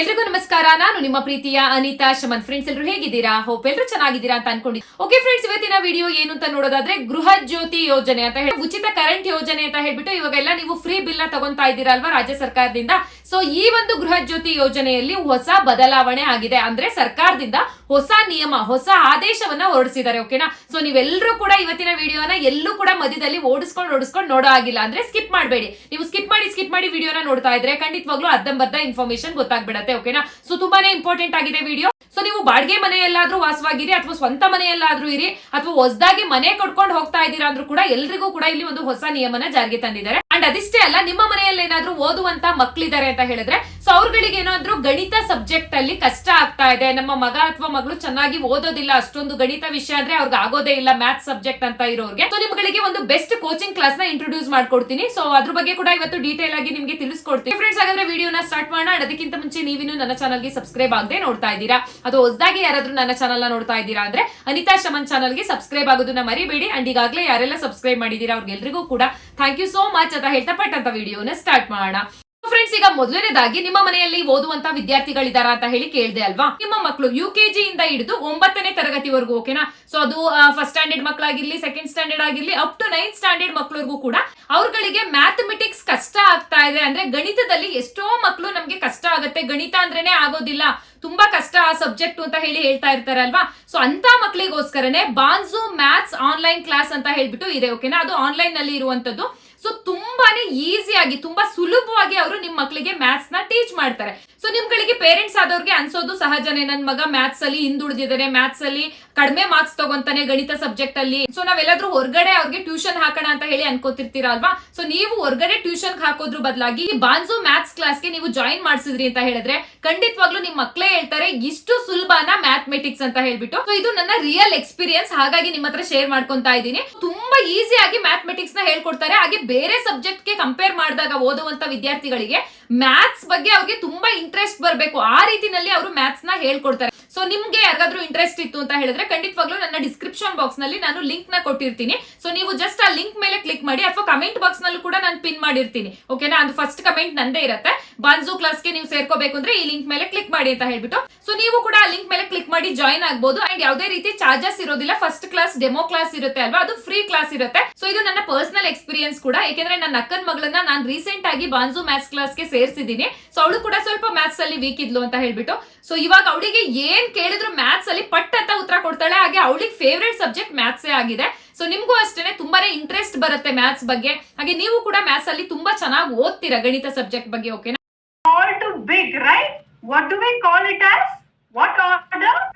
ಎಲ್ರಿಗೂ ನಮಸ್ಕಾರ. ನಾನು ನಿಮ್ಮ ಪ್ರೀತಿಯ ಅನಿತಾ ಶಮನ್. ಫ್ರೆಂಡ್ಸ್ ಎಲ್ಲರೂ ಹೇಗಿದ್ದೀರಾ? ಹೋಪ್ ಎಲ್ಲರೂ ಚೆನ್ನಾಗಿದ್ದೀರಾ ಅಂತ ಅನ್ಕೊಂಡಿ ಓಕೆ ಫ್ರೆಂಡ್ಸ್ ಇವತ್ತಿನ ವಿಡಿಯೋ ಏನು ಅಂತ ನೋಡೋದಾದ್ರೆ ಗೃಹ ಜ್ಯೋತಿ ಯೋಜನೆ ಅಂತ ಹೇಳಿ ಉಚಿತ ಕರೆಂಟ್ ಯೋಜನೆ ಅಂತ ಹೇಳ್ಬಿಟ್ಟು ಇವಾಗೆಲ್ಲ ನೀವು ಫ್ರೀ ಬಿಲ್ನ ತಗೊಂತಾ ಇದ್ದೀರಾ ಅಲ್ವಾ ರಾಜ್ಯ ಸರ್ಕಾರದಿಂದ? ಸೊ ಈ ಒಂದು ಗೃಹ ಜ್ಯೋತಿ ಯೋಜನೆಯಲ್ಲಿ ಹೊಸ ಬದಲಾವಣೆ ಆಗಿದೆ ಅಂದ್ರೆ ಸರ್ಕಾರದಿಂದ ಹೊಸ ನಿಯಮ, ಹೊಸ ಆದೇಶವನ್ನ ಹೊರಡಿಸಿದ್ದಾರೆ ಓಕೆನಾ ಸೊ ನೀವೆಲ್ಲರೂ ಕೂಡ ಇವತ್ತಿನ ವಿಡಿಯೋನ ಎಲ್ಲೂ ಕೂಡ ಮಧ್ಯದಲ್ಲಿ ಓಡಿಸ್ಕೊಂಡು ಓಡಿಸ್ಕೊಂಡು ನೋಡೋ ಆಗಿಲ್ಲ ಅಂದ್ರೆ ಸ್ಕಿಪ್ ಮಾಡಬೇಡಿ. ನೀವು ಸ್ಕಿಪ್ ಮಾಡಿ ಸ್ಕಿಪ್ ಮಾಡಿ ವಿಡಿಯೋನ ನೋಡ್ತಾ ಇದ್ರೆ ಖಂಡಿತವಾಗ್ಲೂ ಅರ್ಧಂಬರ್ಧ ಇನ್ಫಾರ್ಮೇಶನ್ ಗೊತ್ತಾಗ್ಬಿಡತ್ತೆ ಓಕೆನಾ ಸೊ ತುಂಬಾನೇ ಇಂಪಾರ್ಟೆಂಟ್ ಆಗಿದೆ ವಿಡಿಯೋ ಸೊ ನೀವು ಬಾಡಿಗೆ ಮನೆಯಲ್ಲಾದ್ರೂ ವಾಸವಾಗಿರಿ ಅಥವಾ ಸ್ವಂತ ಮನೆಯಲ್ಲಾದ್ರೂ ಇರಿ ಅಥವಾ ಹೊಸದಾಗಿ ಮನೆ ಕಟ್ಕೊಂಡು ಹೋಗ್ತಾ ಇದ್ದೀರಾ ಅಂದ್ರೂ ಕೂಡ ಎಲ್ರಿಗೂ ಕೂಡ ಇಲ್ಲಿ ಒಂದು ಹೊಸ ನಿಯಮನ ಜಾರಿಗೆ ತಂದಿದ್ದಾರೆ. ಅಂಡ್ ಅದಿಷ್ಟೇ ಅಲ್ಲ ನಿಮ್ಮ ಮನೆಯಲ್ಲಿ ಏನಾದ್ರೂ ಓದುವಂತ ಮಕ್ಕಳಿದ್ದಾರೆ ಅಂತ ಹೇಳಿದ್ರೆ ಸೊ ಅವ್ರಗಳಿಗೆ ಏನಾದ್ರೂ ಗಣಿತ ಸಬ್ಜೆಕ್ಟ್ ಅಲ್ಲಿ ಕಷ್ಟ ಆಗ್ತಾ ಇದೆ, ನಮ್ಮ ಮಗ ಅಥವಾ ಮಗಳು ಚೆನ್ನಾಗಿ ಓದೋದಿಲ್ಲ, ಅಷ್ಟೊಂದು ಗಣಿತ ವಿಷಯ ಅಂದ್ರೆ ಅವ್ರಿಗೆ ಆಗೋದೇ ಇಲ್ಲ ಮ್ಯಾಥ್ಸ್ ಸಬ್ಜೆಕ್ಟ್ ಅಂತ ಇರೋರಿಗೆ. ಸೊ ನಿಮ್ಗಳಿಗೆ ಒಂದು ಬೆಸ್ಟ್ ಕೋಚಿಂಗ್ ಕ್ಲಾಸ್ನ ಇಂಟ್ರೊಡ್ಯೂಸ್ ಮಾಡ್ಕೊಡ್ತೀನಿ. ಸೊ ಅದ್ರ ಬಗ್ಗೆ ಕೂಡ ಇವತ್ತು ಡೀಟೇಲ್ ಆಗಿ ನಿಮಗೆ ತಿಳಿಸ್ಕೊಡ್ತೀನಿ. ಫ್ರೆಂಡ್ಸ್ ಹಾಗಾದ್ರೆ ವಿಡಿಯೋನ ಸ್ಟಾರ್ಟ್ ಮಾಡೋಣ. ಅದಕ್ಕಿಂತ ಮುಂಚೆ ನೀವಿನ್ನು ನನ್ನ ಚಾನಲ್ಗೆ ಸಬ್ಸ್ಕ್ರೈಬ್ ಆಗದೆ ನೋಡ್ತಾ ಇದ್ದೀರಾ? ಅದು ಹೊಸದಾಗಿ ಯಾರಾದ್ರೂ ನನ್ನ ಚಾನಲ್ ನೋಡ್ತಾ ಇದ್ದೀರಾ ಅಂದ್ರೆ ಅನಿತಾ ಶಮನ್ ಚಾನಲ್ಗೆ ಸಬ್ಸ್ಕ್ರೈಬ್ ಆಗೋದನ್ನ ಮರಿಬೇಡಿ. ಅಂಡ್ ಈಗಾಗಲೇ ಯಾರೆಲ್ಲ ಸಬ್ಸ್ಕ್ರೈಬ್ ಮಾಡಿದೀರಾ ಅವ್ರಿಗೆಲ್ರಿಗೂ ಕೂಡ ಥ್ಯಾಂಕ್ ಯು ಸೋ ಮಚ್ ಅಂತ ಹೇಳ್ತಾ ಪಟ್ಟಂತ ವಿಡಿಯೋನ ಸ್ಟಾರ್ಟ್ ಮಾಡೋಣ. ಫ್ರೆಂಡ್ಸ್ ಈಗ ಮೊದಲನೇದಾಗಿ ನಿಮ್ಮ ಮನೆಯಲ್ಲಿ ಓದುವಂತ ವಿದ್ಯಾರ್ಥಿಗಳಿದಾರ ಅಂತ ಹೇಳಿ ಕೇಳಿದೆ ಅಲ್ವಾ? ನಿಮ್ಮ ಮಕ್ಕಳು ಯು ಕೆ ಜಿ ಇಂದ ಹಿಡಿದು ಒಂಬತ್ತನೇ ತರಗತಿವರೆಗೂ ಓಕೆನಾ ಸೊ ಅದು ಫಸ್ಟ್ ಸ್ಟ್ಯಾಂಡರ್ಡ್ ಮಕ್ಕಳಾಗಿರ್ಲಿ ಸೆಕೆಂಡ್ ಸ್ಟ್ಯಾಂಡರ್ಡ್ ಆಗಿರ್ಲಿ ಅಪ್ ಟು ನೈನ್ ಸ್ಟ್ಯಾಂಡರ್ಡ್ ಮಕ್ಕಳಿಗೂ ಕೂಡ ಅವ್ರಗಳಿಗೆ ಮ್ಯಾಥಮೆಟಿಕ್ಸ್ ಕಷ್ಟ ಆಗ್ತಾ ಇದೆ ಅಂದ್ರೆ ಗಣಿತದಲ್ಲಿ ಎಷ್ಟೋ ಮಕ್ಕಳು ನಮ್ಗೆ ಕಷ್ಟ ಆಗುತ್ತೆ. ಗಣಿತ ಅಂದ್ರೇನೆ ಆಗೋದಿಲ್ಲ. ತುಂಬಾ ಕಷ್ಟ ಆ ಸಬ್ಜೆಕ್ಟ್ ಅಂತ ಹೇಳಿ ಹೇಳ್ತಾ ಇರ್ತಾರೆ ಅಲ್ವಾ? ಸೊ ಅಂತ ಮಕ್ಕಳಿಗೋಸ್ಕರನೇ ಬಾನ್ಸು ಮ್ಯಾಥ್ಸ್ ಆನ್ಲೈನ್ ಕ್ಲಾಸ್ ಅಂತ ಹೇಳ್ಬಿಟ್ಟು ಇದೆ ಓಕೆನಾ ಅದು ಆನ್ಲೈನ್ನಲ್ಲಿ ಇರುವಂತದ್ದು ಸೊ ತುಂಬಾನೇ ಈಸಿಯಾಗಿ ತುಂಬಾ ಸುಲಭವಾಗಿ ಅವರು ನಿಮ್ ಮಕ್ಕಳಿಗೆ ಮ್ಯಾಥ್ಸ್ನ ಟೀಚ್ ಮಾಡ್ತಾರೆ. ಸೊ ನಿಮ್ಗಳಿಗೆ ಪೇರೆಂಟ್ಸ್ ಆದವ್ರಿಗೆ ಅನ್ಸೋದು ಸಹಜನೇ. ನನ್ ಮಗ ಮ್ಯಾಥ್ಸ್ ಅಲ್ಲಿ ಹಿಂದುಳಿದಿದ್ದಾರೆ ಮ್ಯಾಥ್ಸ್ ಅಲ್ಲಿ ಕಡಿಮೆ ಮಾರ್ಕ್ಸ್ ತಗೊಂತಾನೆ ಗಣಿತ ಸಬ್ಜೆಕ್ಟ್ ಅಲ್ಲಿ. ಸೊ ನಾವೆಲ್ಲಾದ್ರೂ ಹೊರಗಡೆ ಅವ್ರಿಗೆ ಟ್ಯೂಷನ್ ಹಾಕೋಣ ಅಂತ ಹೇಳಿ ಅನ್ಕೋತಿರ್ತೀರಾ ಅಲ್ವಾ ಸೊ ನೀವು ಹೊರಗಡೆ ಟ್ಯೂಷನ್ ಹಾಕೋದ್ರ ಬದಲಾಗಿ ಬಾನ್ಸೋ ಮ್ಯಾಥ್ಸ್ ಕ್ಲಾಸ್ಗೆ ನೀವು ಜಾಯಿನ್ ಮಾಡಿಸಿದ್ರಿ ಅಂತ ಹೇಳಿದ್ರೆ ಖಂಡಿತವಾಗ್ಲೂ ನಿಮ್ ಮಕ್ಕಳೇ ಹೇಳ್ತಾರೆ ಇಷ್ಟು ಸುಲಭನ ಮ್ಯಾಥಮೆಟಿಕ್ಸ್ ಅಂತ ಹೇಳ್ಬಿಟ್ಟು. ಸೊ ಇದು ನನ್ನ ರಿಯಲ್ ಎಕ್ಸ್ಪೀರಿಯನ್ಸ್ ಹಾಗಾಗಿ ನಿಮ್ಮ ಹತ್ರ ಶೇರ್ ಮಾಡ್ಕೊಂತಾ ಇದ್ದೀನಿ. ತುಂಬಾ ಈಸಿಯಾಗಿ ಮ್ಯಾಥಮೆಟಿಕ್ಸ್ನ ಹೇಳ್ಕೊಡ್ತಾರೆ. ಹಾಗೆ ಬೇರೆ ಸಬ್ಜೆಕ್ಟ್ಗೆ ಕಂಪೇರ್ ಮಾಡಿದಾಗ ಓದುವಂತ ವಿದ್ಯಾರ್ಥಿಗಳಿಗೆ ಮ್ಯಾಥ್ಸ್ ಬಗ್ಗೆ ಅವ್ರಿಗೆ ತುಂಬಾ ಇಂಟ್ರೆಸ್ಟ್ ಬರಬೇಕು. ಆ ರೀತಿನಲ್ಲಿ ಅವರು ಮ್ಯಾಥ್ಸ್ನ ಹೇಳ್ಕೊಡ್ತಾರೆ. ಸೊ ನಿಮ್ಗೆ ಯಾರಿಗಾದ್ರೂ ಇಂಟ್ರೆಸ್ಟ್ ಇತ್ತು ಅಂತ ಹೇಳಿದ್ರೆ ಖಂಡಿತವಾಗ್ಲೂ ನನ್ನ ಡಿಸ್ಕ್ರಿಪ್ಷನ್ ಬಾಕ್ಸ್ನಲ್ಲಿ ನಾನು ಲಿಂಕ್ನ ಕೊಟ್ಟಿರ್ತೀನಿ. ಸೊ ನೀವು ಜಸ್ಟ್ ಆ ಲಿಂಕ್ ಮೇಲೆ ಕ್ಲಿಕ್ ಮಾಡಿ ಅಥವಾ ಕಮೆಂಟ್ ಬಾಕ್ಸ್ ನಲ್ಲೂ ಕೂಡ ನಾನು ಪಿನ್ ಮಾಡಿರ್ತೀನಿ. ಓಕೆನಾ ಅದು ಫಸ್ಟ್ ಕಮೆಂಟ್ ನಂದೇ ಇರುತ್ತೆ. ಬಾನ್ಸು ಕ್ಲಾಸ್ಗೆ ನೀವು ಸೇರ್ಕೋಬೇಕು ಅಂದ್ರೆ ಈ ಲಿಂಕ್ ಮೇಲೆ ಕ್ಲಿಕ್ ಮಾಡಿ ಅಂತ ಹೇಳ್ಬಿಟ್ಟು. ಸೊ ನೀವು ಕೂಡ ಆ ಲಿಂಕ್ ಮೇಲೆ ಕ್ಲಿಕ್ ಮಾಡಿ ಜಾಯಿನ್ ಆಗಬಹುದು ಅಂಡ್ ಯಾವುದೇ ರೀತಿ ಚಾರ್ಜಸ್ ಇರೋದಿಲ್ಲ. ಫಸ್ಟ್ ಕ್ಲಾಸ್ ಡೆಮೋ ಕ್ಲಾಸ್ ಇರುತ್ತೆ ಅಲ್ವಾ? ಅದು ಫ್ರೀ ಕ್ಲಾಸ್ ಇರುತ್ತೆ. ಸೊ ಇದು ನನ್ನ ಪರ್ಸನಲ್ ಎಕ್ಸ್ಪೀರಿಯನ್ಸ್ ಕೂಡ. ಯಾಕೆಂದ್ರೆ ನನ್ನ ಅಕ್ಕನ ಮಗಳನ್ನ ನಾನು ರೀಸೆಂಟ್ ಆಗಿ ಬಾನ್ಸು ಮ್ಯಾಥ್ಸ್ ಕ್ಲಾಸ್ಗೆ ಸೇರಿಸಿದ್ದೀನಿ. ಸೊ ಅವಳು ಕೂಡ ಸ್ವಲ್ಪ ಮ್ಯಾಥ್ಸ್ ಅಲ್ಲಿ ವೀಕ್ ಇದ್ಲು ಅಂತ ಹೇಳ್ಬಿಟ್ಟು. ಸೊ ಇವಾಗ ಅವಳಿಗೆ ಏನ್ ಕೇಳಿದ್ರು ಮ್ಯಾಥ್ಸ್ ಅಲ್ಲಿ ಪಟ್ ಅಂತ ಉತ್ತರ ಕೊಡ್ತಾಳೆ. ಹಾಗೆ ಅವಳಿಗೆ ಫೇವ್ರೇಟ್ ಸಬ್ಜೆಕ್ಟ್ ಮ್ಯಾಥ್ಸ್ ಆಗಿದೆ. ಸೊ ನಿಮ್ಗೂ ಅಷ್ಟೇನೆ ತುಂಬಾನೇ ಇಂಟ್ರೆಸ್ಟ್ ಬರುತ್ತೆ ಮ್ಯಾಥ್ಸ್ ಬಗ್ಗೆ. ಹಾಗೆ ನೀವು ಕೂಡ ಮ್ಯಾಥ್ಸ್ ಅಲ್ಲಿ ತುಂಬಾ ಚೆನ್ನಾಗಿ ಓದ್ತೀರಾ ಗಣಿತ ಸಬ್ಜೆಕ್ಟ್ ಬಗ್ಗೆ ಓಕೆನಾ Small to big right what do we call it as what order so don't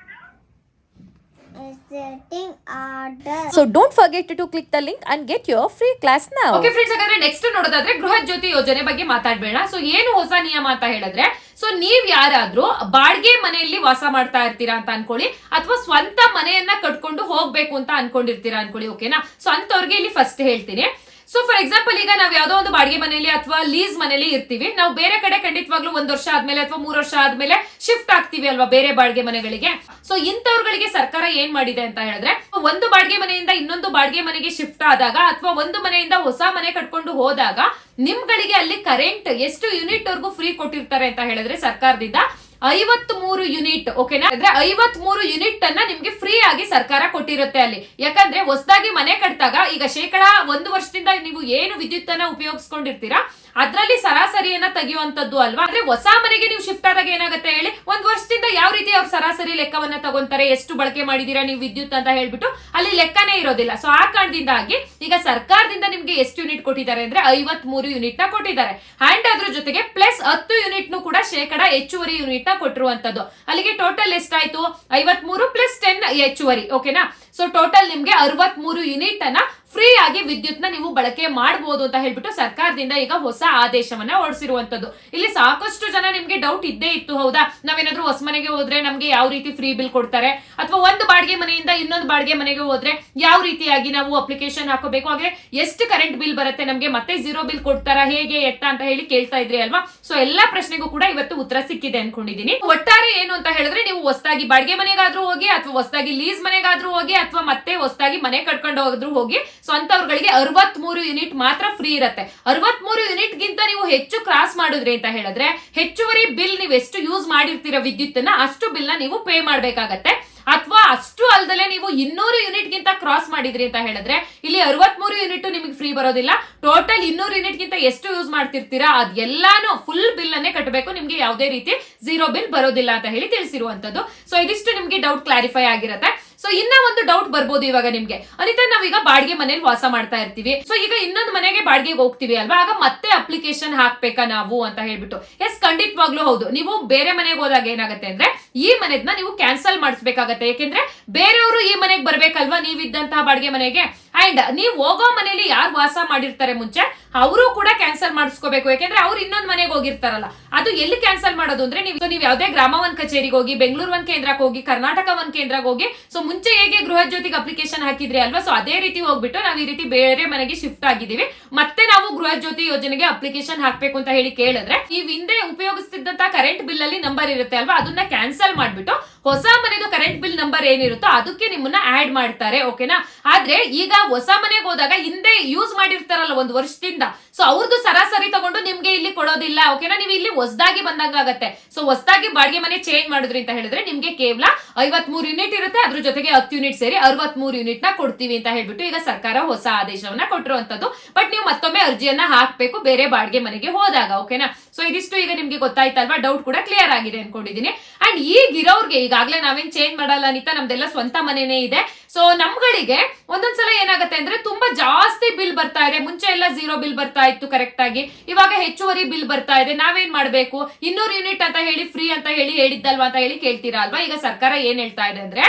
So don't forget to click the link and get your free class now. Okay friends ಹಾಗಾದ್ರೆ next ನೋಡೋದಾದ್ರೆ ಗೃಹ ಜ್ಯೋತಿ ಯೋಜನೆ ಬಗ್ಗೆ ಮಾತಾಡ್ಬೇಡ. So ಏನು ಹೊಸ ನಿಯಮ ಅಂತ ಹೇಳಿದ್ರೆ ಸೊ ನೀವ್ ಯಾರಾದ್ರೂ ಬಾಡಿಗೆ ಮನೆಯಲ್ಲಿ ವಾಸ ಮಾಡ್ತಾ ಇರ್ತೀರಾ ಅಂತ ಅನ್ಕೊಳ್ಳಿ, ಅಥವಾ ಸ್ವಂತ ಮನೆಯನ್ನ ಕಟ್ಕೊಂಡು ಹೋಗ್ಬೇಕು ಅಂತ ಅನ್ಕೊಂಡಿರ್ತೀರಾ ಅನ್ಕೊಳ್ಳಿ ಓಕೆನಾ ಸೊ ಅಂತವ್ರಿಗೆ ಇಲ್ಲಿ ಫಸ್ಟ್ ಹೇಳ್ತೀನಿ. ಸೊ ಫಾರ್ ಎಕ್ಸಾಂಪಲ್ ಈಗ ನಾವು ಯಾವ್ದೋ ಒಂದು ಬಾಡಿಗೆ ಮನೆಯಲ್ಲಿ ಅಥವಾ ಲೀಸ್ ಮನೆಯಲ್ಲಿ ಇರ್ತೀವಿ. ನಾವು ಬೇರೆ ಕಡೆ ಖಂಡಿತವಾಗ್ಲೂ ಒಂದ್ ವರ್ಷ ಆದ್ಮೇಲೆ ಅಥವಾ ಮೂರ್ ವರ್ಷ ಆದ್ಮೇಲೆ ಶಿಫ್ಟ್ ಆಗ್ತೀವಿ ಅಲ್ವಾ ಬೇರೆ ಬಾಡಿಗೆ ಮನೆಗಳಿಗೆ. ಸೊ ಇಂಥವ್ರುಗಳಿಗೆ ಸರ್ಕಾರ ಏನ್ ಮಾಡಿದೆ ಅಂತ ಹೇಳಿದ್ರೆ, ಒಂದು ಬಾಡಿಗೆ ಮನೆಯಿಂದ ಇನ್ನೊಂದು ಬಾಡಿಗೆ ಮನೆಗೆ ಶಿಫ್ಟ್ ಆದಾಗ ಅಥವಾ ಒಂದು ಮನೆಯಿಂದ ಹೊಸ ಮನೆ ಕಟ್ಕೊಂಡು ಹೋದಾಗ ನಿಮ್ಗಳಿಗೆ ಅಲ್ಲಿ ಕರೆಂಟ್ ಎಷ್ಟು ಯೂನಿಟ್ ವರ್ಗೂ ಫ್ರೀ ಕೊಟ್ಟಿರ್ತಾರೆ ಅಂತ ಹೇಳಿದ್ರೆ ಸರ್ಕಾರದಿಂದ ಐವತ್ ಮೂರು ಯೂನಿಟ್ ಓಕೆನಾ ಅಂದ್ರೆ ಐವತ್ ಮೂರು ಯೂನಿಟ್ ಅನ್ನ ನಿಮ್ಗೆ ಫ್ರೀ ಆಗಿ ಸರ್ಕಾರ ಕೊಟ್ಟಿರುತ್ತೆ ಅಲ್ಲಿ. ಯಾಕಂದ್ರೆ ಹೊಸದಾಗಿ ಮನೆ ಕಟ್ಟಿದಾಗ ಈಗ ಶೇಕಡ ಒಂದು ವರ್ಷದಿಂದ ನೀವು ಏನು ವಿದ್ಯುತ್ ಅನ್ನ ಉಪಯೋಗಿಸ್ಕೊಂಡಿರ್ತೀರಾ, ಅದ್ರಲ್ಲಿ ಸರಾಸರಿಯನ್ನ ತೆಗೆಯುವಂತದ್ದು ಅಲ್ವಾ? ಅಂದ್ರೆ ಹೊಸ ಮನೆಗೆ ನೀವು ಶಿಫ್ಟ್ ಆದಾಗ ಏನಾಗುತ್ತೆ ಹೇಳಿ? ಒಂದ್ ವರ್ಷದಿಂದ ಸರಾಸರಿ ಲೆಕ್ಕವನ್ನ ತಗೊಂತಾರೆ, ಎಷ್ಟು ಬಳಕೆ ಮಾಡಿದೀರಾ ನೀವು ವಿದ್ಯುತ್ ಅಂತ ಹೇಳ್ಬಿಟ್ಟು ಅಲ್ಲಿ ಲೆಕ್ಕನೇ ಇರೋದಿಲ್ಲ. ಸೊ ಆ ಕಾರಣದಿಂದಾಗಿ ಈಗ ಸರ್ಕಾರದಿಂದ ನಿಮ್ಗೆ ಎಷ್ಟು ಯೂನಿಟ್ ಕೊಟ್ಟಿದ್ದಾರೆ ಅಂದ್ರೆ ಐವತ್ ಮೂರು ಯೂನಿಟ್ನ ಕೊಟ್ಟಿದ್ದಾರೆ. ಅಂಡ್ ಅದ್ರ ಜೊತೆಗೆ ಪ್ಲಸ್ ಹತ್ತು ಯೂನಿಟ್ ನು ಕೂಡ ಶೇಕಡ ಹೆಚ್ಚುವರಿ ಯೂನಿಟ್ನ ಕೊಟ್ಟಿರುವಂತದ್ದು. ಅಲ್ಲಿಗೆ ಟೋಟಲ್ ಎಷ್ಟಾಯ್ತು? ಐವತ್ ಮೂರು ಪ್ಲಸ್ ಟೆನ್ ಹೆಚ್ಚುವರಿ ಓಕೆನಾ ಸೊ ಟೋಟಲ್ ನಿಮ್ಗೆ ಅರವತ್ ಮೂರು ಯೂನಿಟ್ ಅನ್ನ ಫ್ರೀ ಆಗಿ ವಿದ್ಯುತ್ನ ನೀವು ಬಳಕೆ ಮಾಡಬಹುದು ಅಂತ ಹೇಳ್ಬಿಟ್ಟು ಸರ್ಕಾರದಿಂದ ಈಗ ಹೊಸ ಆದೇಶವನ್ನ ಹೊರಡಿಸಿರುವಂತದ್ದು ಇಲ್ಲಿ ಸಾಕಷ್ಟು ಜನ ನಿಮ್ಗೆ ಡೌಟ್ ಇದ್ದೇ ಇತ್ತು, ಹೌದಾ? ನಾವೇನಾದ್ರೂ ಹೊಸ ಮನೆಗೆ ಹೋದ್ರೆ ನಮ್ಗೆ ಯಾವ ರೀತಿ ಫ್ರೀ ಬಿಲ್ ಕೊಡ್ತಾರೆ? ಅಥವಾ ಒಂದು ಬಾಡಿಗೆ ಮನೆಯಿಂದ ಇನ್ನೊಂದು ಬಾಡಿಗೆ ಮನೆಗೆ ಹೋದ್ರೆ ಯಾವ ರೀತಿಯಾಗಿ ನಾವು ಅಪ್ಲಿಕೇಶನ್ ಹಾಕೋಬೇಕು? ಹಾಗೆ ಎಷ್ಟು ಕರೆಂಟ್ ಬಿಲ್ ಬರುತ್ತೆ ನಮ್ಗೆ? ಮತ್ತೆ ಜೀರೋ ಬಿಲ್ ಕೊಡ್ತಾರಾ? ಹೇಗೆ ಎತ್ತ ಅಂತ ಹೇಳಿ ಕೇಳ್ತಾ ಇದ್ರಿ ಅಲ್ವಾ? ಸೊ ಎಲ್ಲಾ ಪ್ರಶ್ನೆಗೂ ಕೂಡ ಇವತ್ತು ಉತ್ತರ ಸಿಕ್ಕಿದೆ ಅನ್ಕೊಂಡಿದೀನಿ ಒಟ್ಟಾರೆ ಏನು ಅಂತ ಹೇಳಿದ್ರೆ ನೀವು ಹೊಸದಾಗಿ ಬಾಡಿಗೆ ಮನೆಗಾದ್ರೂ ಹೋಗಿ ಅಥವಾ ಹೊಸದಾಗಿ ಲೀಸ್ ಮನೆಗಾದ್ರೂ ಹೋಗಿ ಅಥವಾ ಮತ್ತೆ ಹೊಸದಾಗಿ ಮನೆ ಕಟ್ಕೊಂಡು ಹೋದ್ರು ಹೋಗಿ ಸೊ ಅಂತವ್ರುಗಳಿಗೆ ಅರವತ್ ಮೂರು ಯೂನಿಟ್ ಮಾತ್ರ ಫ್ರೀ ಇರುತ್ತೆ. ಅರವತ್ ಮೂರು ಯೂನಿಟ್ ಗಿಂತ ನೀವು ಹೆಚ್ಚು ಕ್ರಾಸ್ ಮಾಡಿದ್ರಿ ಅಂತ ಹೇಳಿದ್ರೆ ಹೆಚ್ಚುವರಿ ಬಿಲ್ ನೀವು ಎಷ್ಟು ಯೂಸ್ ಮಾಡಿರ್ತೀರ ವಿದ್ಯುತ್ತನ್ನ ಅಷ್ಟು ಬಿಲ್ನ ನೀವು ಪೇ ಮಾಡ್ಬೇಕಾಗತ್ತೆ. ಅಥವಾ ಅಷ್ಟು ಅಲ್ದಲೆ ನೀವು ಇನ್ನೂರು ಯೂನಿಟ್ ಗಿಂತ ಕ್ರಾಸ್ ಮಾಡಿದ್ರಿ ಅಂತ ಹೇಳಿದ್ರೆ ಇಲ್ಲಿ ಅರವತ್ಮೂರು ಯೂನಿಟ್ ನಿಮಗೆ ಫ್ರೀ ಬರೋದಿಲ್ಲ. ಟೋಟಲ್ ಇನ್ನೂರು ಯೂನಿಟ್ ಗಿಂತ ಎಷ್ಟು ಯೂಸ್ ಮಾಡ್ತಿರ್ತೀರಾ ಅದೆಲ್ಲಾನು ಫುಲ್ ಬಿಲ್ ಅನ್ನೇ ಕಟ್ಟಬೇಕು ನಿಮ್ಗೆ ಯಾವುದೇ ರೀತಿ ಝೀರೋ ಬಿಲ್ ಬರೋದಿಲ್ಲ ಅಂತ ಹೇಳಿ ತಿಳಿಸಿರುವಂತದ್ದು. ಸೊ ಇದಿಷ್ಟು ನಿಮ್ಗೆ ಡೌಟ್ ಕ್ಲಾರಿಫೈ ಆಗಿರುತ್ತೆ. ಸೊ ಇನ್ನ ಒಂದು ಡೌಟ್ ಬರ್ಬೋದು ಇವಾಗ ನಿಮ್ಗೆ. ಅನಿತಾ, ನಾವೀಗ ಬಾಡಿಗೆ ಮನೇಲಿ ವಾಸ ಮಾಡ್ತಾ ಇರ್ತೀವಿ. ಸೊ ಈಗ ಇನ್ನೊಂದು ಮನೆಗೆ ಬಾಡಿಗೆಗೆ ಹೋಗ್ತೀವಿ ಅಲ್ವಾ? ಆಗ ಮತ್ತೆ ಅಪ್ಲಿಕೇಶನ್ ಹಾಕ್ಬೇಕಾ ನಾವು ಅಂತ ಹೇಳ್ಬಿಟ್ಟು. ಎಸ್ ಖಂಡಿತವಾಗ್ಲೂ ಹೌದು. ನೀವು ಬೇರೆ ಮನೆಗೆ ಹೋದಾಗ ಏನಾಗುತ್ತೆ ಅಂದ್ರೆ, ಈ ಮನೆದ್ನ ನೀವು ಕ್ಯಾನ್ಸಲ್ ಮಾಡಿಸ್ಬೇಕಾಗತ್ತೆ. ಯಾಕೆಂದ್ರೆ, ಬೇರೆಯವರು ಈ ಮನೆಗೆ ಬರ್ಬೇಕಲ್ವಾ ನೀವಿದ್ದಂತಹ ಬಾಡಿಗೆ ಮನೆಗೆ? ಅಂಡ್ ನೀವು ಹೋಗೋ ಮನೇಲಿ ಯಾರು ವಾಸ ಮಾಡಿರ್ತಾರೆ ಮುಂಚೆ, ಅವರು ಕೂಡ ಕ್ಯಾನ್ಸಲ್ ಮಾಡಿಸ್ಕೋಬೇಕು. ಯಾಕಂದ್ರೆ ಅವ್ರು ಇನ್ನೊಂದ್ ಮನೆಗೆ ಹೋಗಿರ್ತಾರಲ್ಲ. ಅದು ಎಲ್ಲಿ ಕ್ಯಾನ್ಸಲ್ ಮಾಡೋದು ಅಂದ್ರೆ ನೀವು ನೀವು ಯಾವುದೇ ಗ್ರಾಮ ಒಂದ್ ಕಚೇರಿಗೆ ಹೋಗಿ, ಬೆಂಗಳೂರು ಒಂದ್ ಕೇಂದ್ರಕ್ಕೆ ಹೋಗಿ, ಕರ್ನಾಟಕ ಒಂದ್ ಕೇಂದ್ರಕ್ಕೆ ಹೋಗಿ ಸೊ ಮುಂಚೆ ಹೇಗೆ ಗೃಹ ಜ್ಯೋತಿಗೆ ಅಪ್ಲಿಕೇಶನ್ ಹಾಕಿದ್ರಿ ಅಲ್ವಾ? ಸೊ ಅದೇ ರೀತಿ ಹೋಗ್ಬಿಟ್ಟು ನಾವು ಈ ರೀತಿ ಬೇರೆ ಮನೆಗೆ ಶಿಫ್ಟ್ ಆಗಿದ್ದೀವಿ. ಮತ್ತೆ ನಾವು ಗೃಹ ಜ್ಯೋತಿ ಯೋಜನೆಗೆ ಅಪ್ಲಿಕೇಶನ್ ಹಾಕ್ಬೇಕು ಅಂತ ಹೇಳಿ ಕೇಳಿದ್ರೆ ನೀವು ಹಿಂದೆ ಉಪಯೋಗಿಸ್ತಿದ್ದಂತ ಕರೆಂಟ್ ಬಿಲ್ ಅಲ್ಲಿ ನಂಬರ್ ಇರುತ್ತೆ ಅಲ್ವಾ? ಅದನ್ನ ಕ್ಯಾನ್ಸಲ್ ಮಾಡ್ಬಿಟ್ಟು ಹೊಸ ಮನೆದು ಕರೆಂಟ್ ಬಿಲ್ ನಂಬರ್ ಏನಿರುತ್ತೋ ಅದಕ್ಕೆ ನಿಮ್ಮನ್ನ ಆಡ್ ಮಾಡ್ತಾರೆ ಓಕೆನಾ ಆದ್ರೆ ಈಗ ಹೊಸ ಮನೆಗೆ ಹೋದಾಗ ಹಿಂದೆ ಯೂಸ್ ಮಾಡಿರ್ತಾರಲ್ಲ ಒಂದು ವರ್ಷದಿಂದ. ಸೊ ಅವ್ರದ್ದು ಸರಾಸರಿ ತಗೊಂಡು ನಿಮ್ಗೆ ಇಲ್ಲಿ ಕೊಡೋದಿಲ್ಲ ಓಕೆನಾ ನೀವು ಇಲ್ಲಿ ಹೊಸದಾಗಿ ಬಂದಂಗಾಗತ್ತೆ. ಸೊ ಹೊಸದಾಗಿ ಬಾಡಿಗೆ ಮನೆ ಚೇಂಜ್ ಮಾಡಿದ್ರಿ ಅಂತ ಹೇಳಿದ್ರೆ ನಿಮ್ಗೆ ಕೇವಲ ಐವತ್ ಮೂರು ಯೂನಿಟ್ ಇರುತ್ತೆ, ಅದ್ರ ಜೊತೆಗೆ ಹತ್ತು ಯೂನಿಟ್ ಸೇರಿ ಅರವತ್ ಮೂರು ಯೂನಿಟ್ನ ಕೊಡ್ತೀವಿ ಅಂತ ಹೇಳ್ಬಿಟ್ಟು ಈಗ ಸರ್ಕಾರ ಹೊಸ ಆದೇಶವನ್ನ ಕೊಟ್ಟಿರುವಂತದ್ದು. ಬಟ್ ನೀವು ಮತ್ತೊಮ್ಮೆ ಅರ್ಜಿಯನ್ನ ಹಾಕ್ಬೇಕು ಬೇರೆ ಬಾಡಿಗೆ ಮನೆಗೆ ಹೋದಾಗ ಓಕೆನಾ ಸೊ ಇದಿಷ್ಟು ಈಗ ನಿಮ್ಗೆ ಗೊತ್ತಾಯ್ತಲ್ವಾ? ಡೌಟ್ ಕೂಡ ಕ್ಲಿಯರ್ ಆಗಿದೆ ಅನ್ಕೊಂಡಿದೀನಿ. ಅಂಡ್ ಈಗಿರೋರ್ಗೆ ಈಗಾಗಲೇ ನಾವೇನ್ ಚೇಂಜ್ ಮಾಡಲ್ಲ ಅನಿತಾ, ನಮ್ದೆಲ್ಲ ಸ್ವಂತ ಮನೆನೇ ಇದೆ. ಸೊ ನಮ್ಗಳಿಗೆ ಒಂದೊಂದ್ಸಲ ಏನಾಗುತ್ತೆ ಅಂದ್ರೆ ತುಂಬಾ ಜಾಸ್ತಿ ಬಿಲ್ ಬರ್ತಾ ಇದೆ. ಮುಂಚೆ ಎಲ್ಲ ಝೀರೋ ಬಿಲ್ ಬರ್ತಾ ಇತ್ತು ಕರೆಕ್ಟ್ ಆಗಿ. ಇವಾಗ ಹೆಚ್ಚುವರಿ ಬಿಲ್ ಬರ್ತಾ ಇದೆ. ನಾವೇನ್ ಮಾಡ್ಬೇಕು? ಇನ್ನೂರು ಯೂನಿಟ್ ಅಂತ ಹೇಳಿ ಫ್ರೀ ಅಂತ ಹೇಳಿ ಹೇಳಿದ್ದಲ್ವಾ ಅಂತ ಹೇಳಿ ಕೇಳ್ತೀರಾ ಅಲ್ವಾ? ಈಗ ಸರ್ಕಾರ ಏನ್ ಹೇಳ್ತಾ ಇದೆ ಅಂದ್ರೆ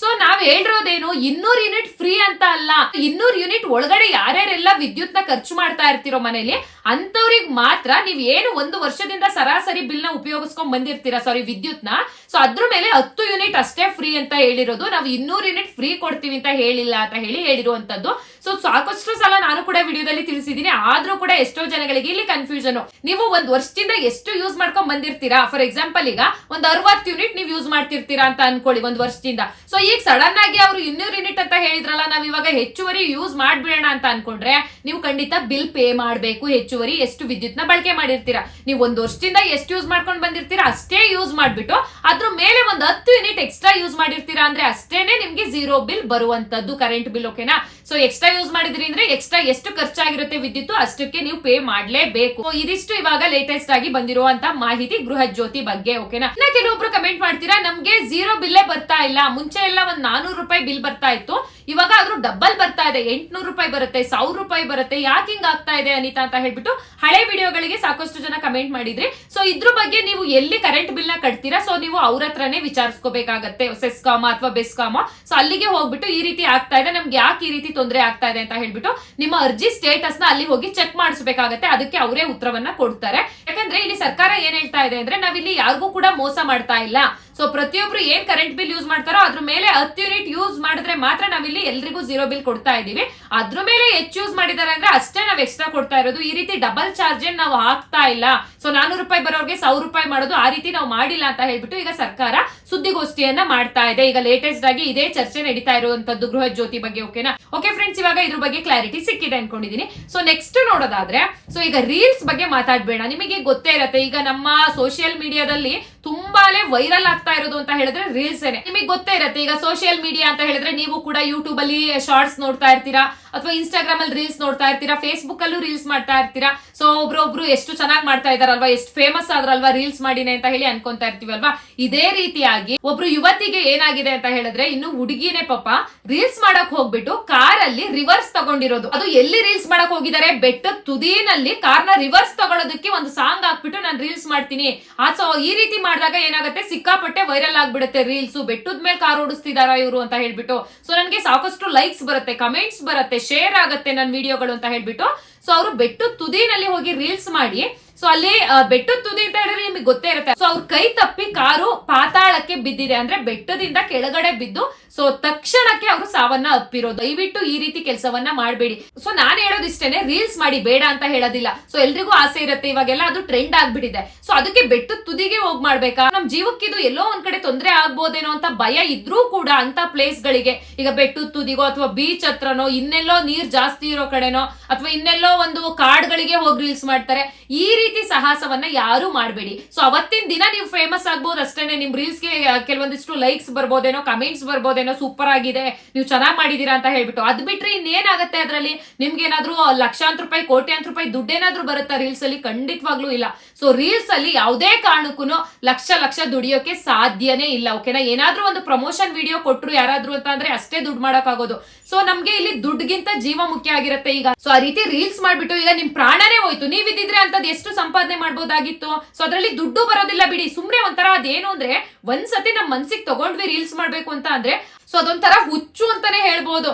ಸೊ ನಾವ್ ಹೇಳಿರೋದೇನು, ಇನ್ನೂರ್ ಯೂನಿಟ್ ಫ್ರೀ ಅಂತ ಅಲ್ಲ. ಇನ್ನೂರ್ ಯೂನಿಟ್ ಒಳಗಡೆ ಯಾರ್ಯಾರೆಲ್ಲ ವಿದ್ಯುತ್ನ ಖರ್ಚು ಮಾಡ್ತಾ ಇರ್ತಿರೋ ಮನೇಲಿ ಅಂತವ್ರಿಗೆ ಮಾತ್ರ ನೀವ್ ಏನು ಒಂದು ವರ್ಷದಿಂದ ಸರಾಸರಿ ಬಿಲ್ನ ಉಪಯೋಗಿಸ್ಕೊಂಡ್ ಬಂದಿರ್ತೀರಾ ಸಾರಿ ವಿದ್ಯುತ್ನ ಸೊ ಅದ್ರ ಮೇಲೆ ಹತ್ತು ಯೂನಿಟ್ ಅಷ್ಟೇ ಫ್ರೀ ಅಂತ ಹೇಳಿರೋದು. ನಾವು ಇನ್ನೂರು ಯೂನಿಟ್ ಫ್ರೀ ಕೊಡ್ತೀವಿ ಅಂತ ಹೇಳಿಲ್ಲ ಅಂತ ಹೇಳಿ ಹೇಳಿರುವಂತದ್ದು ಸೊ ಸಾಕಷ್ಟು ಸಲ ನಾನು ಕೂಡ ವಿಡಿಯೋದಲ್ಲಿ ತಿಳಿಸಿದೀನಿ ಆದ್ರೂ ಕೂಡ ಎಷ್ಟೋ ಜನಗಳಿಗೆ ಇಲ್ಲಿ ಕನ್ಫ್ಯೂಷನ್ ನೀವು ಒಂದ್ ವರ್ಷದಿಂದ ಎಷ್ಟು ಯೂಸ್ ಮಾಡ್ಕೊಂಡ್ ಬಂದಿರ್ತೀರಾ? ಫಾರ್ ಎಕ್ಸಾಂಪಲ್ ಈಗ ಒಂದ್ ಅರವತ್ತು ಯೂನಿಟ್ ನೀವು ಯೂಸ್ ಮಾಡ್ತಿರ್ತೀರಾ ಅಂತ ಅನ್ಕೊಳ್ಳಿ, ಒಂದ್ ವರ್ಷದಿಂದ. ಸೊ ಈಗ ಸಡನ್ ಆಗಿ ಅವರು ಇನ್ನೂರು ಯೂನಿಟ್ ಅಂತ ಹೇಳಿದ್ರಲ್ಲ, ನಾವ್ ಇವಾಗ ಹೆಚ್ಚುವರಿ ಯೂಸ್ ಮಾಡ್ಬಿಡೋಣ ಅಂತ ಅನ್ಕೊಂಡ್ರೆ ನೀವು ಖಂಡಿತ ಬಿಲ್ ಪೇ ಮಾಡಬೇಕು. ಹೆಚ್ಚುವರಿ ಎಷ್ಟು ವಿದ್ಯುತ್ ಬಳಕೆ ಮಾಡಿರ್ತೀರಾ? ನೀವು ಒಂದ್ ವರ್ಷದಿಂದ ಎಷ್ಟು ಯೂಸ್ ಮಾಡ್ಕೊಂಡ್ ಬಂದಿರ್ತೀರಾ? ಅಷ್ಟೇ ಯೂಸ್ ಮಾಡ್ಬಿಟ್ಟು ಅದ್ರ ಮೇಲೆ ಒಂದ್ ಹತ್ತು ಯೂನಿಟ್ ಎಕ್ಸ್ಟ್ರಾ ಯೂಸ್ ಮಾಡಿರ್ತೀರಾ ಅಂದ್ರೆ ಅಷ್ಟೇನೆ ನಿಮ್ಗೆ ಝೀರೋ ಬಿಲ್ ಬರುವಂತದ್ದು ಕರೆಂಟ್ ಬಿಲ್ ಓಕೆನಾ ಸೊ ಎಕ್ಸ್ಟ್ರಾ ಯೂಸ್ ಮಾಡಿದ್ರಿ ಅಂದ್ರೆ ಎಕ್ಸ್ಟ್ರಾ ಎಷ್ಟು ಖರ್ಚಾಗಿರುತ್ತೆ ವಿದ್ಯುತ್ ಅಷ್ಟಕ್ಕೆ ನೀವು ಪೇ ಮಾಡ್ಲೇಬೇಕು. ಇದಿಷ್ಟು ಇವಾಗ ಲೇಟೆಸ್ಟ್ ಆಗಿ ಬಂದಿರುವಂತ ಮಾಹಿತಿ ಗೃಹ ಜ್ಯೋತಿ ಬಗ್ಗೆ ಓಕೆನಾ ಕೆಲವೊಬ್ರು ಕಮೆಂಟ್ ಮಾಡ್ತೀರಾ? ನಮ್ಗೆ ಝೀರೋ ಬಿಲ್ಲೇ ಬರ್ತಾ ಇಲ್ಲ. ಮುಂಚೆ ಎಲ್ಲ ಒಂದ್ ನಾನೂರು ರೂಪಾಯಿ ಬಿಲ್ ಬರ್ತಾ ಇತ್ತು. ಇವಾಗ ಆದ್ರೂ ಡಬ್ಬಲ್ ಬರ್ತಾ ಇದೆ. ಎಂಟ್ನೂರು ರೂಪಾಯಿ ಬರುತ್ತೆ, ಸಾವಿರ ರೂಪಾಯಿ ಬರುತ್ತೆ. ಯಾಕೆ ಹಿಂಗ್ ಆಗ್ತಾ ಇದೆ ಅನಿತಾ ಅಂತ ಹೇಳ್ಬಿಟ್ಟು ಹಳೆ ವಿಡಿಯೋಗಳಿಗೆ ಸಾಕಷ್ಟು ಜನ ಕಮೆಂಟ್ ಮಾಡಿದ್ರಿ. ಸೊ ಇದ್ರ ಬಗ್ಗೆ ನೀವು ಎಲ್ಲಿ ಕರೆಂಟ್ ಬಿಲ್ನ ಕಟ್ತೀರಾ? ಸೊ ನೀವು ಅವ್ರ ಹತ್ರನೇ ವಿಚಾರಿಸ್ಕೋಬೇಕಾಗತ್ತೆ ಸೆಸ್ಕಾಮ ಅಥವಾ ಬೆಸ್ಕಾಮ ಸೊ ಅಲ್ಲಿಗೆ ಹೋಗ್ಬಿಟ್ಟು ಈ ರೀತಿ ಆಗ್ತಾ ಇದೆ. ನಮ್ಗೆ ಯಾಕೆ ಈ ರೀತಿ ತೊಂದರೆ ಆಗ್ತಾ ಇದೆ ಅಂತ ಹೇಳ್ಬಿಟ್ಟು ನಿಮ್ಮ ಅರ್ಜಿ ಸ್ಟೇಟಸ್ನ ಅಲ್ಲಿ ಹೋಗಿ ಚೆಕ್ ಮಾಡಿಸ್ಬೇಕಾಗತ್ತೆ. ಅದಕ್ಕೆ ಅವರೇ ಉತ್ತರವನ್ನ ಕೊಡ್ತಾರೆ. ಯಾಕಂದ್ರೆ ಇಲ್ಲಿ ಸರ್ಕಾರ ಏನ್ ಹೇಳ್ತಾ ಇದೆ ಅಂದ್ರೆ ನಾವಿಲ್ಲಿ ಯಾರಿಗೂ ಕೂಡ ಮೋಸ ಮಾಡ್ತಾ ಇಲ್ಲ. ಸೊ ಪ್ರತಿಯೊಬ್ರು ಏನ್ ಕರೆಂಟ್ ಬಿಲ್ ಯೂಸ್ ಮಾಡ್ತಾರೋ ಅದ್ರ ಮೇಲೆ ಹತ್ತು ಯೂನಿಟ್ ಯೂಸ್ ಮಾಡಿದ್ರೆ ಮಾತ್ರ ನಾವಿಲ್ಲಿ ಎಲ್ರಿಗೂ ಜೀರೋ ಬಿಲ್ ಕೊಡ್ತಾ ಇದೀವಿ ಅದ್ರ ಮೇಲೆ ಹೆಚ್ಚು ಯೂಸ್ ಮಾಡಿದಾರೆ ಅಂದ್ರೆ ಅಷ್ಟೇ ನಾವ್ ಎಕ್ಸ್ಟ್ರಾ ಕೊಡ್ತಾ ಇರೋದು. ಈ ರೀತಿ ಡಬಲ್ ಚಾರ್ಜ್ ಏನ್ ನಾವು ಹಾಕ್ತಾ ಇಲ್ಲ. ಸೊ ನಾನೂರು ರೂಪಾಯಿ ಬರೋರ್ಗೆ ಸಾವಿರ ರೂಪಾಯಿ ಮಾಡೋದು ಆ ರೀತಿ ನಾವು ಮಾಡಿಲ್ಲ ಅಂತ ಹೇಳ್ಬಿಟ್ಟು ಈಗ ಸರ್ಕಾರ ಸುದ್ದಿಗೋಷ್ಠಿಯನ್ನ ಮಾಡ್ತಾ ಇದೆ. ಈಗ ಲೇಟೆಸ್ಟ್ ಆಗಿ ಇದೇ ಚರ್ಚೆ ನಡೀತಾ ಇರುವಂತದ್ದು ಗೃಹ ಜ್ಯೋತಿ ಬಗ್ಗೆ ಓಕೆನಾ ಓಕೆ ಫ್ರೆಂಡ್ಸ್ ಇವಾಗ ಇದ್ರ ಬಗ್ಗೆ ಕ್ಲಾರಿಟಿ ಸಿಕ್ಕಿದೆ ಅನ್ಕೊಂಡಿದೀನಿ. ಸೊ ನೆಕ್ಸ್ಟ್ ನೋಡೋದಾದ್ರೆ ಸೊ ಈಗ ರೀಲ್ಸ್ ಬಗ್ಗೆ ಮಾತಾಡ್ಬೇಡ. ನಿಮಗೆ ಗೊತ್ತೇ ಇರತ್ತೆ. ಈಗ ನಮ್ಮ ಸೋಷಿಯಲ್ ಮೀಡಿಯಾದಲ್ಲಿ ತುಂಬಾನೇ ವೈರಲ್ ಆಗ್ತಾ ಇರೋದು ಅಂತ ಹೇಳಿದ್ರೆ ರೀಲ್ಸ್ ನಿಮಗೆ ಗೊತ್ತೇ ಇರತ್ತೆ. ಈಗ ಸೋಷಿಯಲ್ ಮೀಡಿಯಾ ಅಂತ ಹೇಳಿದ್ರೆ ನೀವು ಕೂಡ ಯೂಟ್ಯೂಬ್ ಅಲ್ಲಿ ಶಾರ್ಟ್ಸ್ ನೋಡ್ತಾ ಇರ್ತೀರಾ? ಅಥವಾ ಇನ್ಸ್ಟಾಗ್ರಾಮ್ ಅಲ್ಲಿ ರೀಲ್ಸ್ ನೋಡ್ತಾ ಇರ್ತೀರಾ ಫೇಸ್ಬುಕ್ ಅಲ್ಲೂ ರೀಲ್ಸ್ ಮಾಡ್ತಾ ಇರ್ತೀರಾ? ಸೊ ಒಬ್ರೊಬ್ರು ಎಷ್ಟು ಚೆನ್ನಾಗಿ ಮಾಡ್ತಾ ಇದಾರಲ್ವಾ ಎಷ್ಟು ಫೇಮಸ್ ಆದ್ರಲ್ವಾ ರೀಲ್ಸ್ ಮಾಡಿನೇ ಅಂತ ಹೇಳಿ ಅನ್ಕೊಂತಾ ಇರ್ತೀವಲ್ವಾ? ಇದೇ ರೀತಿಯಾಗಿ ಒಬ್ರು ಯುವತಿಗೆ ಏನಾಗಿದೆ ಅಂತ ಹೇಳಿದ್ರೆ, ಇನ್ನು ಹುಡುಗಿನೇ ಪಾಪ ರೀಲ್ಸ್ ಮಾಡಕ್ ಹೋಗ್ಬಿಟ್ಟು ಕಾರ್ ಅಲ್ಲಿ ರಿವರ್ಸ್ ತಗೊಂಡಿರೋದು. ಅದು ಎಲ್ಲಿ ರೀಲ್ಸ್ ಮಾಡಕ್ ಹೋಗಿದ್ದಾರೆ? ಬೆಟ್ಟ ತುದಿನಲ್ಲಿ ಕಾರ್ನ ರಿವರ್ಸ್ ತಗೊಳೋದಕ್ಕೆ ಒಂದು ಸಾಂಗ್ ಹಾಕ್ಬಿಟ್ಟು ನಾನು ರೀಲ್ಸ್ ಮಾಡ್ತೀನಿ. ಆ ಸೊ ಈ ರೀತಿ ಮಾಡಿದಾಗ ಏನಾಗುತ್ತೆ? ಸಿಕ್ಕಾಪಟ್ಟೆ ವೈರಲ್ ಆಗ್ಬಿಡುತ್ತೆ ರೀಲ್ಸ್ ಬೆಟ್ಟದ ಮೇಲೆ ಕಾರ್ ಓಡಿಸ್ತಿದಾರ ಇವರು ಅಂತ ಹೇಳ್ಬಿಟ್ಟು. ಸೊ ನನಗೆ ಸಾಕಷ್ಟು ಲೈಕ್ಸ್ ಬರುತ್ತೆ ಕಮೆಂಟ್ಸ್ ಬರುತ್ತೆ. ಶೇರ್ ಆಗುತ್ತೆ ನನ್ನ ವಿಡಿಯೋಗಳು ಅಂತ ಹೇಳ್ಬಿಟ್ಟು. ಸೊ ಅವರು ಬೆಟ್ಟು ತುದಿನಲ್ಲಿ ಹೋಗಿ ರೀಲ್ಸ್ ಮಾಡಿ ಸೊ ಅಲ್ಲಿ ಬೆಟ್ಟದ ತುದಿ ಅಂತ ಹೇಳಿದ್ರೆ ನಿಮಗೆ ಗೊತ್ತೇ ಇರುತ್ತೆ. ಸೊ ಅವ್ರ ಕೈ ತಪ್ಪಿ ಕಾರು ಪಾತಾಳಕ್ಕೆ ಬಿದ್ದಿದೆ ಅಂದ್ರೆ ಬೆಟ್ಟದಿಂದ ಕೆಳಗಡೆ ಬಿದ್ದು ಸೊ ತಕ್ಷಣಕ್ಕೆ ಅವರು ಸಾವನ್ನ ಅಪ್ಪಿರೋದು. ದಯವಿಟ್ಟು ಈ ರೀತಿ ಕೆಲಸವನ್ನ ಮಾಡಬೇಡಿ. ಸೊ ನಾನು ಹೇಳೋದು ಇಷ್ಟೇನೆ ರೀಲ್ಸ್ ಮಾಡಿ ಬೇಡ ಅಂತ ಹೇಳೋದಿಲ್ಲ. ಸೊ ಎಲ್ರಿಗೂ ಆಸೆ ಇರುತ್ತೆ, ಇವಾಗೆಲ್ಲ ಅದು ಟ್ರೆಂಡ್ ಆಗ್ಬಿಟ್ಟಿದೆ. ಸೊ ಅದಕ್ಕೆ ಬೆಟ್ಟದ ತುದಿಗೆ ಹೋಗ್ ಮಾಡ್ಬೇಕಾ? ನಮ್ ಜೀವಕ್ಕಿದು ಎಲ್ಲೋ ಒಂದ್ ಕಡೆ ತೊಂದರೆ ಆಗ್ಬೋದೇನೋ ಅಂತ ಭಯ ಇದ್ರೂ ಕೂಡ ಅಂತ ಪ್ಲೇಸ್ ಗಳಿಗೆ ಈಗ ಬೆಟ್ಟದ ತುದಿಗೋ ಅಥವಾ ಬೀಚ್ ಹತ್ರನೋ, ಇನ್ನೆಲ್ಲೋ ನೀರ್ ಜಾಸ್ತಿ ಇರೋ ಕಡೆನೋ, ಅಥವಾ ಇನ್ನೆಲ್ಲೋ ಒಂದು ಕಾಡ್ಗಳಿಗೆ ಹೋಗಿ ರೀಲ್ಸ್ ಮಾಡ್ತಾರೆ, ಈ ರೀತಿ ಸಾಹಸವನ್ನ ಯಾರು ಮಾಡಬೇಡಿ. ಸೊ ಅವತ್ತಿನ ದಿನ ನೀವು ಫೇಮಸ್ ಆಗ್ಬೋದು ಅಷ್ಟೇನೆ. ನಿಮ್ ರೀಲ್ಸ್ಗೆ ಕೆಲವೊಂದಿಷ್ಟು ಲೈಕ್ಸ್ ಬರ್ಬೋದೇನೋ ಕಮೆಂಟ್ಸ್ ಬರ್ಬೋದೇನೋ ಸೂಪರ್ ಆಗಿದೆ. ನೀವು ಚೆನ್ನಾಗಿ ಮಾಡಿದೀರಾ ಅಂತ ಹೇಳ್ಬಿಟ್ಟು. ಅದ್ ಬಿಟ್ರೆ ಇನ್ನೇನಾಗತ್ತೆ ಅದರಲ್ಲಿ? ನಿಮ್ಗೆ ಏನಾದ್ರು ಲಕ್ಷಾಂತರ ರೂಪಾಯಿ ಕೋಟ್ಯಾಂತರ ರೂಪಾಯಿ ದುಡ್ಡೇನಾದ್ರೂ ಬರುತ್ತಾ ರೀಲ್ಸ್ ಅಲ್ಲಿ? ಖಂಡಿತವಾಗ್ಲೂ ಇಲ್ಲ. ಸೊ ರೀಲ್ಸ್ ಅಲ್ಲಿ ಯಾವುದೇ ಕಾರಣಕ್ಕೂ ಲಕ್ಷ ಲಕ್ಷ ದುಡಿಯೋಕೆ ಸಾಧ್ಯನೇ ಇಲ್ಲ ಓಕೆನಾ ಏನಾದ್ರೂ ಒಂದು ಪ್ರಮೋಷನ್ ವಿಡಿಯೋ ಕೊಟ್ರು ಯಾರಾದ್ರೂ ಅಂತ ಅಂದ್ರೆ ಅಷ್ಟೇ ದುಡ್ಡು ಮಾಡೋಕ್ಕಾಗೋದು. ಸೊ ನಮ್ಗೆ ಇಲ್ಲಿ ದುಡ್ಡಿಗಿಂತ ಜೀವ ಮುಖ್ಯ ಆಗಿರುತ್ತೆ ಈಗ. ಸೊ ಆ ರೀತಿ ರೀಲ್ಸ್ ಮಾಡ್ಬಿಟ್ಟು ಈಗ ನಿಮ್ ಪ್ರಾಣನೇ ಹೋಯ್ತು. ನೀವ್ ಇದ್ದಿದ್ರೆ ಅಂತದ್ ಎಷ್ಟು ಸಂಪಾದನೆ ಮಾಡ್ಬೋದಾಗಿತ್ತು? ಸೊ ಅದ್ರಲ್ಲಿ ದುಡ್ಡು ಬರೋದಿಲ್ಲ ಬಿಡಿ. ಸುಮ್ನೆ ಒಂಥರ ಅದೇನು ಅಂದ್ರೆ ಒಂದ್ಸತಿ ನಮ್ ಮನ್ಸಿಗೆ ತಗೊಂಡ್ವಿ ರೀಲ್ಸ್ ಮಾಡ್ಬೇಕು ಅಂತ ಅಂದ್ರೆ, ಸೊ ಅದೊಂಥರ ಹುಚ್ಚು ಅಂತಾನೆ ಹೇಳ್ಬೋದು.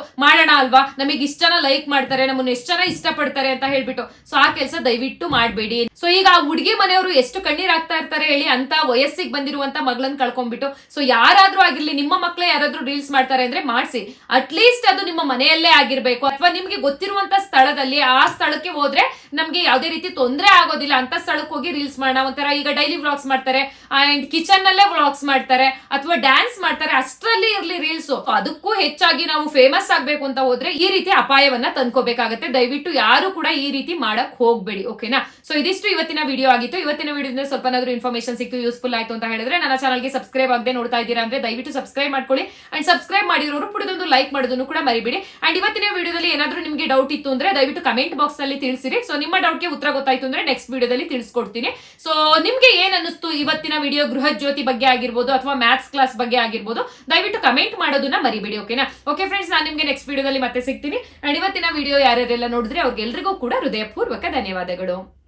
ಅಲ್ವಾ? ನಮಗೆ ಇಷ್ಟ ಜನ ಲೈಕ್ ಮಾಡ್ತಾರೆ, ನಮ್ಮನ್ನ ಎಷ್ಟು ಜನ ಇಷ್ಟಪಡ್ತಾರೆ ಅಂತ ಹೇಳ್ಬಿಟ್ಟು. ಸೊ ಆ ಕೆಲಸ ದಯವಿಟ್ಟು ಮಾಡಬೇಡಿ. ಸೊ ಈಗ ಆ ಹುಡುಗಿ ಮನೆಯವರು ಎಷ್ಟು ಕಣ್ಣೀರ್ ಆಗ್ತಾ ಇರ್ತಾರೆ ಹೇಳಿ ಅಂತ ವಯಸ್ಸಿಗೆ ಬಂದಿರುವಂತ ಮಗಳನ್ನ ಕಳ್ಕೊಂಡ್ಬಿಟ್ಟು. ಸೊ ಯಾರಾದ್ರೂ ಆಗಿರ್ಲಿ, ನಿಮ್ಮ ಮಕ್ಕಳೇ ಯಾರಾದ್ರೂ ರೀಲ್ಸ್ ಮಾಡ್ತಾರೆ ಅಂದ್ರೆ ಮಾಡಿಸಿ. ಅಟ್ಲೀಸ್ಟ್ ಅದು ನಿಮ್ಮ ಮನೆಯಲ್ಲೇ ಆಗಿರ್ಬೇಕು. ಅಥವಾ ನಿಮ್ಗೆ ಗೊತ್ತಿರುವಂತ ಸ್ಥಳದಲ್ಲಿ ಆ ಸ್ಥಳಕ್ಕೆ ಹೋದ್ರೆ ನಮ್ಗೆ ಯಾವುದೇ ರೀತಿ ತೊಂದರೆ ಆಗೋದಿಲ್ಲ. ಅಂತ ಸ್ಥಳಕ್ಕೆ ಹೋಗಿ ರೀಲ್ಸ್ ಮಾಡೋಣ ಒಂಥರ ಈಗ ಡೈಲಿ ವ್ಲಾಗ್ಸ್ ಮಾಡ್ತಾರೆ. ಅಂಡ್ ಕಿಚನ್ ನಲ್ಲೇ ವ್ಲಾಗ್ಸ್ ಮಾಡ್ತಾರೆ. ಅಥವಾ ಡ್ಯಾನ್ಸ್ ಮಾಡ್ತಾರೆ. ಅಷ್ಟರಲ್ಲಿ ಇರ್ಲಿ ರೀಲ್ಸ್ ಅದಕ್ಕೂ ಹೆಚ್ಚಾಗಿ ನಾವು ಫೇಮಸ್ ಆಗ್ಬೇಕು ಅಂತ ಹೋದ್ರೆ ಈ ರೀತಿ ಅಪಾಯವನ್ನ ತಂದ್ಕೋಬೇಕಾಗತ್ತೆ. ದಯವಿಟ್ಟು ಯಾರು ಕೂಡ ಈ ರೀತಿ ಮಾಡಕ್ ಹೋಗ್ಬೇಡಿ, ಓಕೆನಾ? ಸೊ ಇದಿಷ್ಟು ಇವತ್ತಿನ ವಿಡಿಯೋ ಆಗಿತ್ತು. ಇವತ್ತಿನ ವಿಡಿಯೋದಿಂದ ಸ್ವಲ್ಪ ಏನಾದ್ರು ಇನ್ಫಾರ್ಮೇಶನ್ ಸಿಕ್ತು ಯೂಸ್ಫುಲ್ ಆಯ್ತು ಅಂತ ಹೇಳಿದ್ರೆ ನನ್ನ ಚಾನಲ್ಗೆ ಸಬ್ಸ್ಕ್ರೈಬ್ ಆಗದೆ ನೋಡ್ತಾ ಇದ್ದೀರಾ ಅಂದ್ರೆ ದಯವಿಟ್ಟು ಸಬ್ಸ್ಕ್ರೈಬ್ ಮಾಡ್ಕೊಳ್ಳಿ. ಅಂಡ್ ಸಬ್ಸ್ಕ್ರೈಬ್ ಮಾಡಿರೋರು ಪುಡಿದೊಂದು ಲೈಕ್ ಮಾಡೋದನ್ನು ಕೂಡ ಮರಿಬೇಡಿ. ಅಂಡ್ ಇವತ್ತಿನ ವಿಡಿಯೋದಲ್ಲಿ ಏನಾದ್ರೂ ನಿಮಗೆ ಡೌಟ್ ಇತ್ತು ಅಂದ್ರೆ ದಯವಿಟ್ಟು ಕಮೆಂಟ್ ಬಾಕ್ಸ್ನಲ್ಲಿ ತಿಳಿಸಿರಿ. ಸೊ ನಿಮ್ಮ ಡೌಟ್ಗೆ ಉತ್ತರ ಗೊತ್ತಾಯ್ತು ಅಂದ್ರೆ ನೆಕ್ಸ್ಟ್ ವಿಡಿಯೋದಲ್ಲಿ ತಿಳಿಸ್ಕೊಡ್ತೀನಿ. ಸೊ ನಿಮ್ಗೆ ಏನ್ ಅನಿಸ್ತು ಇವತ್ತಿನ ವಿಡಿಯೋ ಗೃಹ ಜ್ಯೋತಿ ಬಗ್ಗೆ ಆಗಿರ್ಬೋದು ಅಥವಾ ಮ್ಯಾಥ್ಸ್ ಕ್ಲಾಸ್ ಬಗ್ಗೆ ಆಗಿರ್ಬೋದು, ದಯವಿಟ್ಟು ಕಮೆಂಟ್ ಮಾಡೋದನ್ನ ಮರಿಬೇಡಿ, ಓಕೆನಾ? ಓಕೆ ಫ್ರೆಂಡ್ಸ್ ನಾನು ನಿಮ್ಗೆ ನೆಕ್ಸ್ಟ್ ವಿಡಿಯೋದಲ್ಲಿ ಮತ್ತೆ ಸಿಗ್ತೀನಿ. ಅಂಡ್ ಇವತ್ತಿನ ವಿಡಿಯೋ ಯಾರ್ಯಾರೆಲ್ಲ ನೋಡಿದ್ರೆ ಅವ್ರಿಗೆಲ್ರಿಗೂ ಕೂಡ ಹೃದಯಪೂರ್ವಕ ಧನ್ಯವಾದಗಳು.